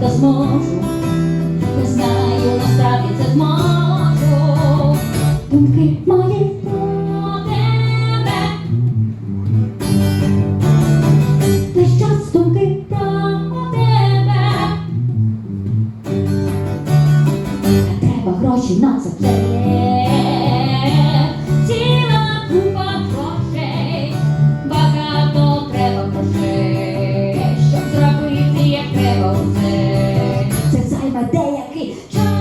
та зможу, не знаю, насправді це зможу. Думки мої про тебе. Весь час думки про тебе. Не треба гроші на це. ideia aqui.